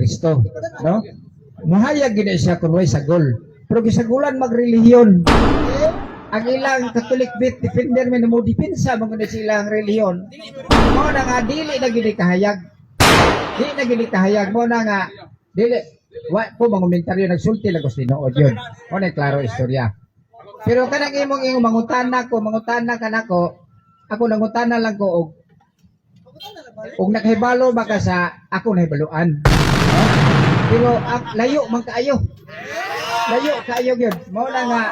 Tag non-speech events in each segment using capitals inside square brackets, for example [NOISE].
Kristo, no? Muhayag gid siya kun way sagol. Pero gisagulan magrelihiyon. Ang ilang Catholic bit defender man mo dipinsa mo gud silang relihiyon. Mo na nga dili na gid kahayag. Dili na gid kahayag mo na nga dili wa po mga komentaryo nagsulti lang ko tinuod yun. Mo na klaro istorya. Pero kanang imong imong mangutana ko, mangutana ka nako, ako nangutana lang ko og kung nakahibalo ba sa ako nahibaluan. Pero ak, layo man kaayo. Layo kaayo gyud. Mao na nga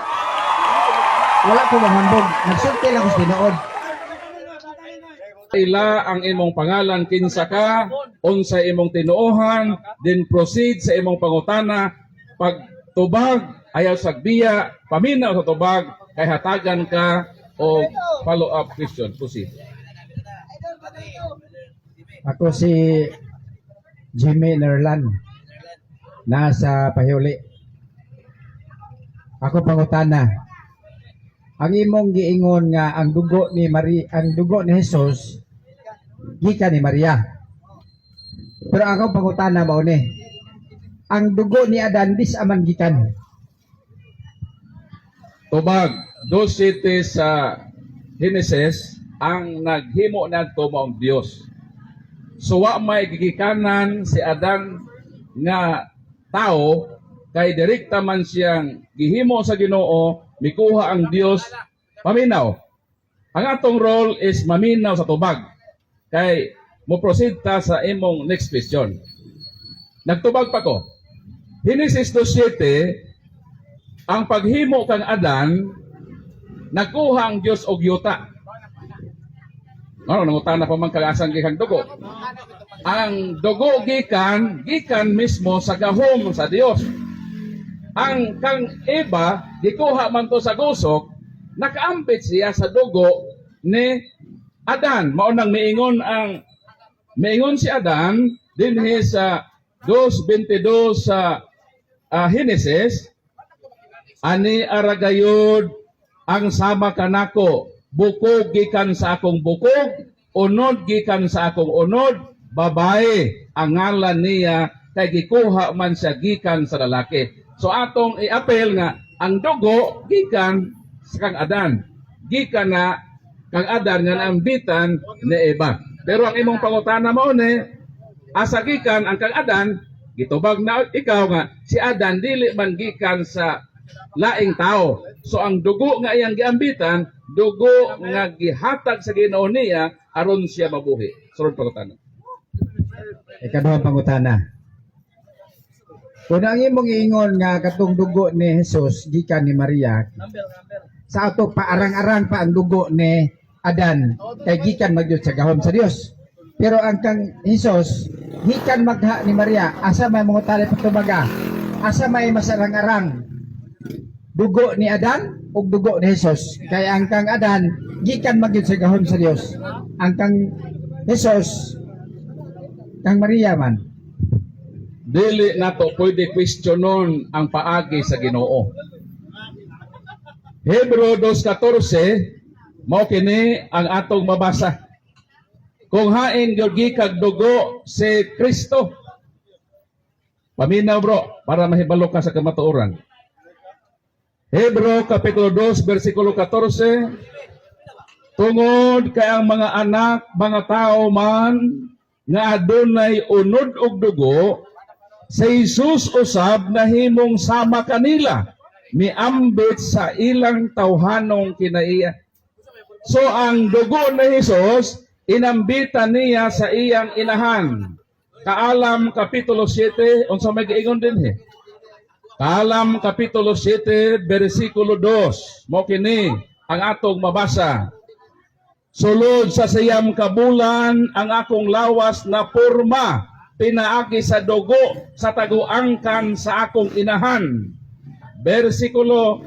wala ko mahambog. Nagsulti lang ko sa ila ang imong pangalan kinsa ka unsa imong tinuohan then proceed sa imong pangutana pag tubag ayaw sagbiya paminaw sa tubag kay hatagan ka o follow up question proceed Ako si Jimmy Nerlan. Nasa Pahuli. Ako pangutana. Ang imong giingon nga ang dugo ni Mari ang dugo ni Jesus gikan ni Maria. Pero ako pangutana mao ni. Ang dugo ni Adan dis aman gikan. tubag 2:7 sa Genesis ang naghimo nadto mao ang Dios so wa may gigikanan si Adan nga tao kay direkta man siyang gihimo sa Ginoo mikuha ang Dios paminaw ang atong role is maminaw sa tubag. Kay mo proceed ta sa imong next question. Nagtubag pa ko Genesis 2:7 ang paghimo kang Adan, nakuha ang Diyos og yuta. Ano, nangutana pa man kalasang gikang dugo. Ang dugo gikan, gikan mismo sa gahom sa Dios. Ang kang iba, gikuha man to sa gusok, nakaambit siya sa dugo ni Adan. Maunang miingon ang miingon si Adan dinhi sa 2.22 sa ah, Genesis, ani aragayod ang sama kanako bukog gikan sa akong bukog unod gikan sa akong unod. Babae ang ngalan niya kay gikuha man siya gikan sa lalaki. So atong i-apel nga ang dugo gikan sa kang Adan gikan na kang Adan nga naambitan ni Eva. Pero ang imong pangutana mao ni asa gikan ang kang Adan gitubag na ikaw nga si Adan dili man gikan sa laing tao. So ang dugo nga iyang giambitan, dugo nga gihatag sa Ginoo niya aron siya mabuhi. Sunod pagutana. Ikaduhang pangutana. Kung ang imong ingon nga katong dugo ni Jesus gikan ni Maria, sa ato paarang-arang pa ang dugo ni Adan kay gikan magyud sa gahom sa Dios. Pero ang kang Jesus gikan magha ni Maria, asa may mga tali patubaga? Asa may masarang-arang? Dugo ni Adan o dugo ni Jesus? Kaya ang kang Adan gikan magyud sa gahom sa Dios. Ang kang Jesus kang Maria man. Dili nato pwede questionon ang paagi sa Ginoo. Hebro 2:14 mao kini ang atong mabasa. Kung hain gyud gikag dugo si Kristo. Paminaw bro para mahibalo ka sa kamatuoran. Hebro Kapitulo 2, versikulo 14, Tungod kay ang mga anak, mga tao man, nga adunay unod og dugo, sa Jesus usab na himong sama kanila, miambit sa ilang tawhanong kinaiya. So ang dugo ni Jesus, inambitan niya sa iyang inahan. Kaalam Kapitulo 7, unsa may giingon din he. Kalam Kapitulo 7, versikulo 2. Mo kini ang atong mabasa. Sulod sa siyam kabulan ang akong lawas na porma pinaagi sa dugo sa taguangkan sa akong inahan. Versikulo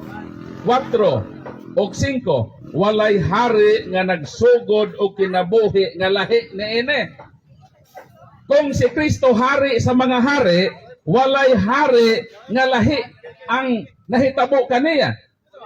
4 o 5 walay hari nga nagsugod o kinabuhi nga lahi ni ine. Kung si Kristo hari sa mga hari, walay hari nga lahi ang nahitabo kaniya.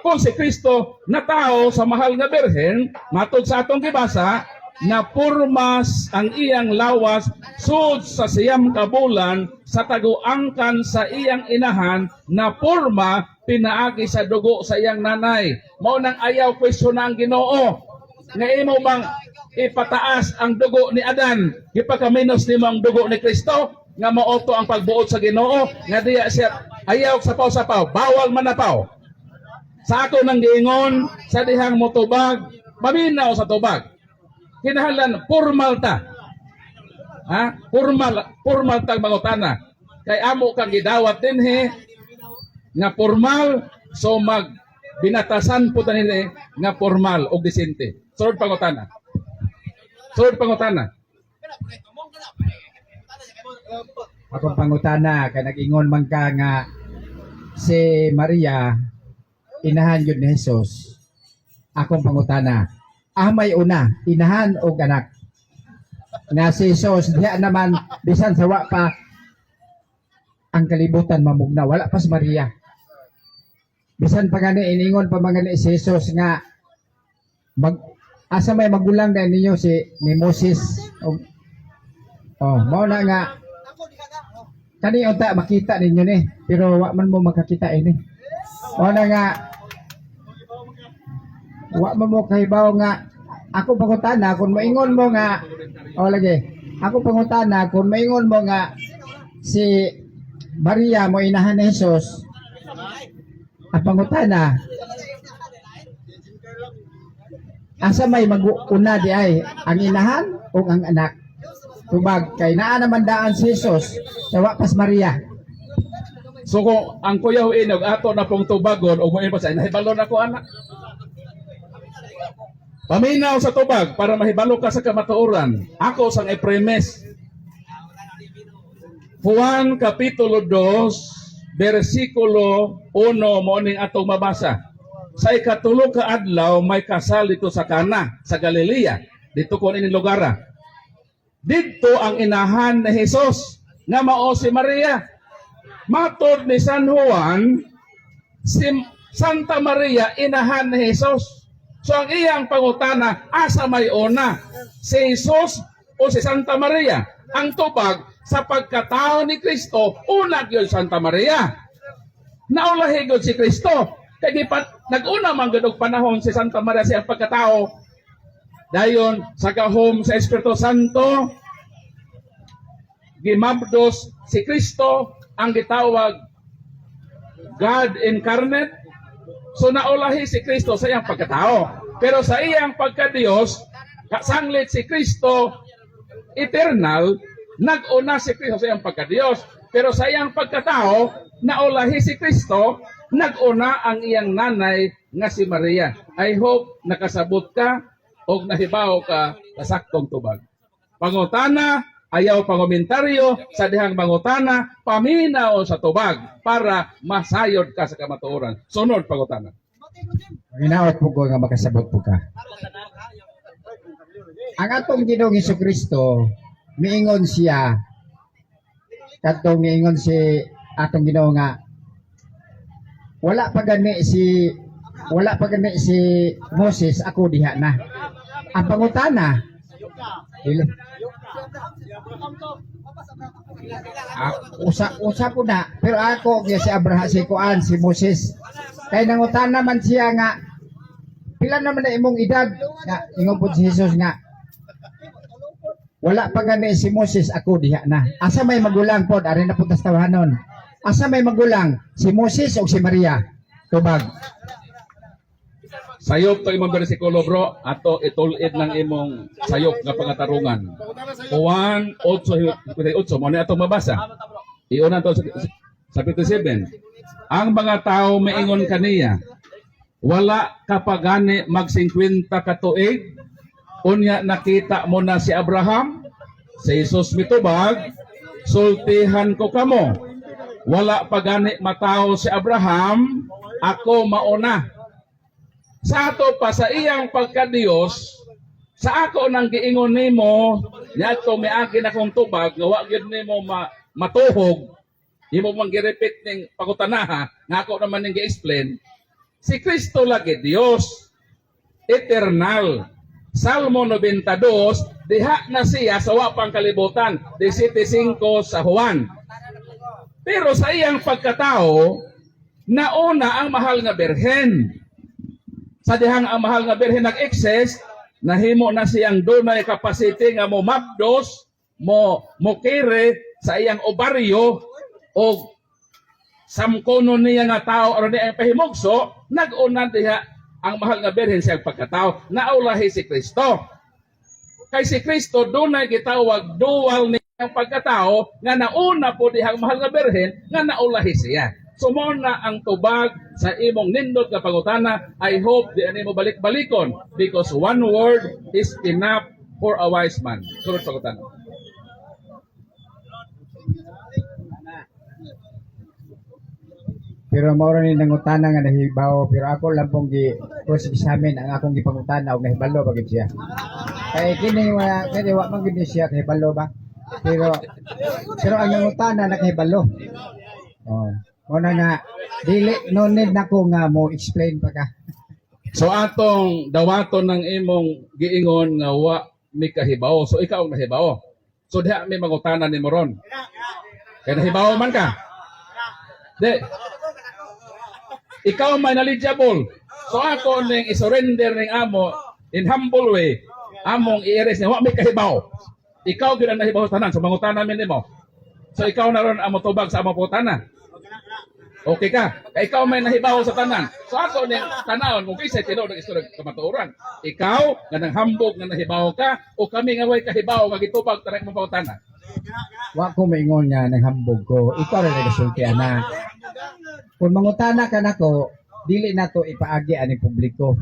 Kung si Kristo na tao sa mahal nga birhen, matod sa atong gibasa, na purmas ang iyang lawas sud sa siyam kabulan sa taguangkan sa iyang inahan na purma pinaagi sa dugo sa iyang nanay. Mao nang ayaw kwestiyon ang Ginoo. Nga imo bang ipataas ang dugo ni Adan, ipakaminos nimo ang dugo ni Kristo nga maoto ang pagbuot sa Ginoo nga diya siya ayaw sa sapaw bawal manapaw. Sa ako nang giingon sa dihang motubag, maminaw sa tubag. Kinahanglan formal ta. Ha? Formal formal tag mangutana. Kay amo kang gidawat dinhi nga formal so mag binatasan po tanini nga formal o disente. Sunod pangutana. Sunod pangutana. Akong pangutana, kay nag-ingon man ka nga si Maria, inahan yun ni Jesus. Akong pangutana, ah may una, inahan o anak. Nga si Jesus, diya naman, bisan sa wa pa, ang kalibutan mamugna, wala pa si Maria. Bisan pa gani, iningon pa mga si Jesus nga, mag, asa may magulang na ninyo si ni Moses. O, oh, mao na nga, kani unta makita ninyo ni. Pero wa man mo makakita ini. O na nga. Wa man mo kahibaw nga ako pangutana kung maingon mo nga o lagi. Ako pangutana kung maingon mo nga si Maria mo inahan ni Jesus ang pangutana asa may mag-una di ay ang inahan o ang anak tubag kay naa naman daan si Jesus sa wapas Maria So kung ang kuya inog ato na pong tubagon o mo pa sa nahibalo na ko anak. Paminaw sa tubag para mahibalo ka sa kamatuoran. Ako sang ipremes. Juan Kapitulo 2, versikulo 1 mo ning atong mabasa. Sa ikatulo ka adlaw may kasal dito sa Kana, sa Galilea. Dito ko ini lugara. Dito ang inahan ni Jesus nga mao si Maria. Matod ni San Juan, si Santa Maria inahan ni Jesus. So ang iyang pangutana, asa may una? Si Jesus o si Santa Maria? Ang tubag, sa pagkatao ni Kristo, una yun Santa Maria. Naulahi yun si Kristo. Kaya nag-una man ganong panahon si Santa Maria siya pagkatao. Dayon, sa gahom sa Espiritu Santo, gimabdos si Kristo ang gitawag God incarnate. So naulahi si Kristo sa iyang pagkatao. Pero sa iyang pagka-Diyos, kasanglit si Kristo eternal, nag-una si Kristo sa iyang pagka-Diyos. Pero sa iyang pagkatao, naulahi si Kristo, nag-una ang iyang nanay nga si Maria. I hope nakasabot ka o nahibaw ka sa saktong tubag. Pangutana, ayaw pangomentaryo sa dihang mangutana, paminaw sa tubag para masayod ka sa kamatuoran. Sunod pangutana. Ginaot po ko nga makasabot po ka. Ang atong Ginoong Hesus Kristo, miingon siya, katong miingon si atong Ginoo nga, wala pa gani si wala pa gani si Moses ako diha na. Ang pangutana. Ah, usa usa po na. Pero ako kaya si Abraham si Kuan si Moses. Kay nangutan naman siya nga pila naman na imong edad? Nga ingon po si Jesus nga wala pa gani si Moses ako diha na. Asa may magulang pod ari na puntas tawanon asa may magulang? Si Moses o si Maria? Tubag Sayop to imong bersikulo bro, ato itulid ng imong sayop nga pangatarungan. Juan 8:58 mo ni ato mabasa. Iuna to sa, sa 57. Ang mga tao maingon kaniya, wala kapagani mag 50 ka tuig, unya nakita mo na si Abraham, si Jesus mitubag, sultihan ko kamo. Wala pagani matao si Abraham, ako mauna sa ato pa sa iyang pagka-Dios, sa ako nang giingon nimo, niadto miagi na kong tubag nga wa gyud nimo ma, matuhog. Imo man gi-repeat ning pagutanaha nga ako naman ning gi-explain. Si Kristo lagi Dios eternal. Salmo 92, diha na siya sa wapang kalibutan, 17.5 sa Juan. Pero sa iyang pagkatao, nauna ang mahal nga berhen. Sa dihang ang mahal nga berhen nag-excess, nahimo na siyang dunay capacity nga mo mapdos, mo mo kere sa iyang obaryo o samkono niya nga tao aron niya ang pahimugso, nag-una diha ang mahal nga berhen sa iyang pagkatao, naulahi si Kristo. Kay si Kristo dunay gitawag dual niyang pagkatao nga nauna po dihang mahal nga berhen nga naulahi siya. So mo na ang tubag sa imong nindot nga pangutana, I hope di ani mo balik-balikon because one word is enough for a wise man. Sunod pangutana. Pero mao ni nangutana nga nahibaw pero ako lang pong gi cross examine ang akong gipangutana og nahibalo bagid siya. Kay kini wa kini wa man gid siya kahibalo ba. Pero pero ang nangutana nakahibalo. Oh. Na nga dili no need nako nga mo explain pa ka. [LAUGHS] So atong dawaton ng imong giingon nga wa mi kahibaw. So ikaw ang nahibaw. So diha may mangutana ni moron. Kaya nahibaw man ka. Di. Ikaw may knowledgeable. So ako ning isurrender ning amo in humble way. Among i-erase niya, wa may kahibaw. Ikaw ang nahibaw tanan. So mangutana min nimo. So ikaw na ron amo tubag sa among putana. Okay ka? Kaya ikaw may nahibaw sa tanan. So ako ning tanawon kung kisa tinuod ng istorya kamatuoran. Ikaw nga nang hambog nga nahibaw ka o kami nga way kahibaw nga gitubag tanay mo pautana. Wa ko maingon nga naghambog ko. Ikaw ra nagasulti ana. Kung mangutana ka nako, dili na to ipaagi ani publiko.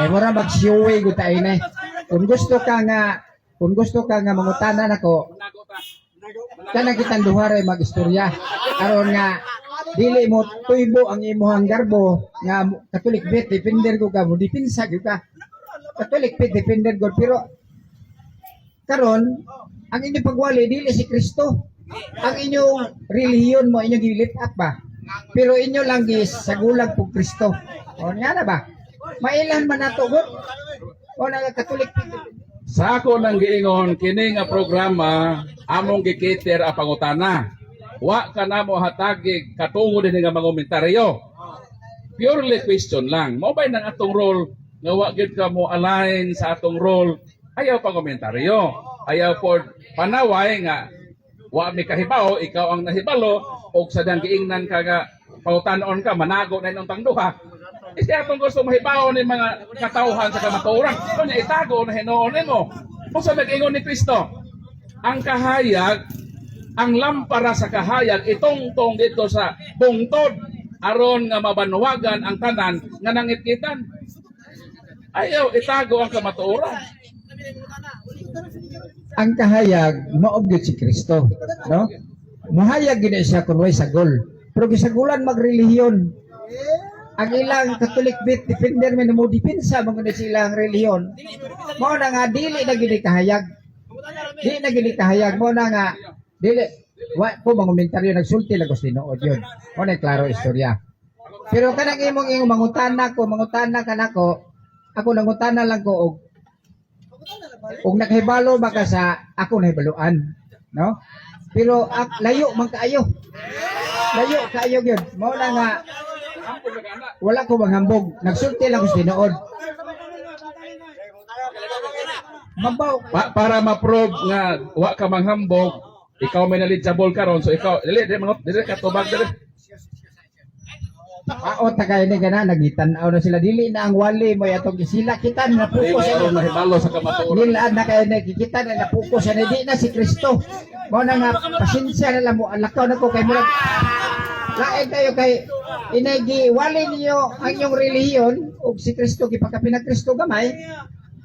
Kay mura mag-showay gud tayo na. Kung gusto ka nga kung gusto ka nga mangutana nako, kana kitang duha magistorya. Aron nga dili mo tuybo ang imuhang garbo nga Catholic faith defender ko ka mo dipinsa gyud ka. Catholic faith defender ko pero karon ang inyong pagwali dili si Kristo. Ang inyong relihiyon mo inyong gilit up ba? Pero inyo lang gis sa gulag po Kristo. O nga na ba? Mailan man nato gud? O na Catholic Sa ako nang giingon kini nga programa among gikiter a pangutana. Wa ka na mo hatagi katungod din nga mga komentaryo. Purely question lang. Mo bay nang atong role nga wa gyud ka mo align sa atong role. Ayaw pa komentaryo. Ayaw po panaway nga wa mi kahibaw, ikaw ang nahibalo og sa dang giingnan ka nga pangutanon ka manago na inyong tangduha. Kasi atong gusto mahibaw ni mga katauhan sa kamaturan. Kung itago na hinuon mo. Kung sa nag-ingon ni Kristo, ang kahayag, ang lampara sa kahayag, itong-tong dito sa bungtod, aron nga mabanwagan ang tanan nga nangitkitan. Ayaw, itago ang kamatuoran. ang kahayag maog gyud si Kristo, no? Mahayag gid siya kun way sagol. Pero gisagulan magrelihiyon. Ang ilang Catholic faith defender man mo dipinsa mga na silang relihiyon. Mao na nga dili na gid kahayag. Dili na gid kahayag mo na nga dili wa ko mga komentaryo nagsulti lang ko tinuod yun. Mo na klaro istorya. Pero kanang imong imong mangutana ko, mangutana ka nako, ako nangutana lang ko og kung nakahibalo ba ka sa ako nahibaluan, no? Pero ak, layo man kaayo. Layo kaayo gyud. Mao na nga wala ko manghambog. Nagsulti lang ko sa. Mabaw. Pa- para ma-prove nga wa ka manghambog, ikaw may knowledgeable karon so ikaw dili dili mga dili ka tubag dili. Kayo ni gana nagitanaw na sila dili na ang wali mo atong sila kita na Di puko mo sa mahibalo sa kamatuoran. Nilaan na kayo nakikita na napuko sa di na si Kristo. Mo na nga pasensya na lang mo alakaw na ko kay murag lain kayo kay inagi wali niyo ang inyong relihiyon ug si Kristo gipakapinag Kristo gamay.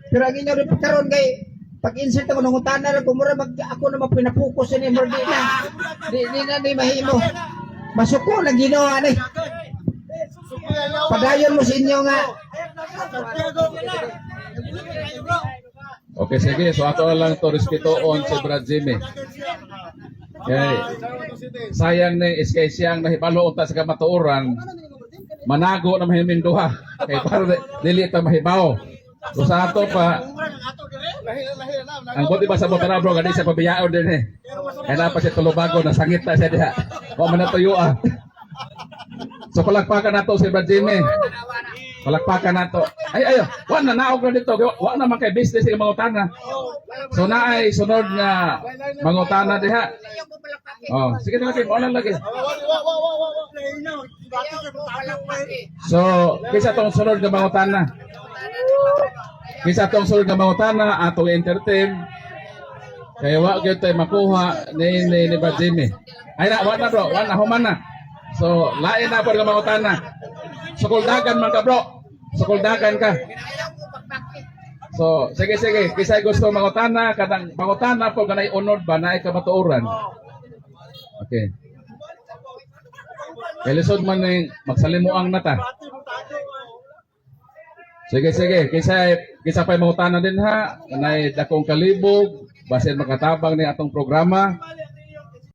Pero ang inyo rin karon kay pag insert ako nung utana lang ko mura mag ako na mapinapuko ni murag di na. Di, di na ni mahimo. Masuko lang ginawa ni. Padayon mo sa inyo nga Okay, sige. So na lang to respetoon si Brad Jimmy. Okay. Sayang na iskay siyang nahibalo unta sa kamatuoran. Manago na mahimin duha. Kay para di- dili ta mahibaw. So sa ato pa, ang buti ba sa botara bro, gani sa pabiyao din eh. Kaya na pa siya tulubago, nasangit na siya diha. Huwag man na tuyo ah. So palakpakan nato si Brad Jimmy. Palakpakan nato. Ay ayo, wa na naog na dito. Wa na man kay business yung mga utana. So naay sunod nga mga utana diha. Oh, sige na lagi, mo lagi. So, kisa tong sunod nga mga utana. Kisa tong sunod nga mga utana atong entertain. Kaya wa gyud tay makuha ni ni, ni Brad Jimmy. Ay na, wa na bro, wa na human na. So, lain na po nga mga utana. Sukuldagan man ka bro. Sukuldagan ka. So, sige sige, kisay gusto mangutana, kadang mangutana po kanay unod ba na kabatuoran. Okay. Kaya lisod man ning magsalimuang nata. Sige sige, kisay kisa pa mangutana din ha, kanay dakong kalibog, basin makatabang ni atong programa.